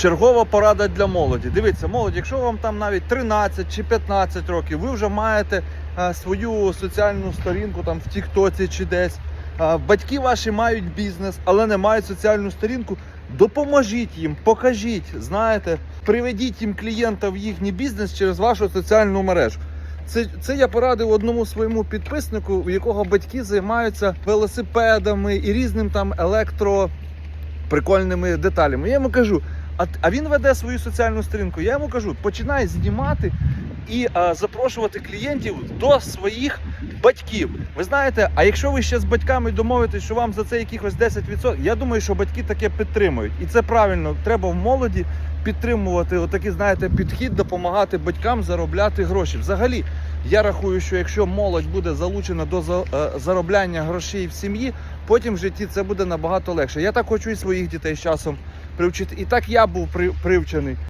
Чергова порада для молоді. Дивіться, молодь, якщо вам там навіть 13 чи 15 років, ви вже маєте е, свою соціальну сторінку там в Тіктоці чи десь. Е, батьки ваші мають бізнес, але не мають соціальну сторінку. Допоможіть їм, покажіть, знаєте, приведіть їм клієнта в їхній бізнес через вашу соціальну мережу. Це, це я порадив одному своєму підписнику, у якого батьки займаються велосипедами і різним там електро прикольними деталями. Я йому кажу, а, він веде свою соціальну сторінку. Я йому кажу, починай знімати і а, запрошувати клієнтів до своїх батьків. Ви знаєте, а якщо ви ще з батьками домовитесь, що вам за це якихось 10%, я думаю, що батьки таке підтримують. І це правильно. Треба в молоді підтримувати отакий, знаєте, підхід, допомагати батькам заробляти гроші. Взагалі, я рахую, що якщо молодь буде залучена до е, заробляння грошей в сім'ї, потім в житті це буде набагато легше. Я так хочу і своїх дітей з часом привчити. І так я був при- привчений.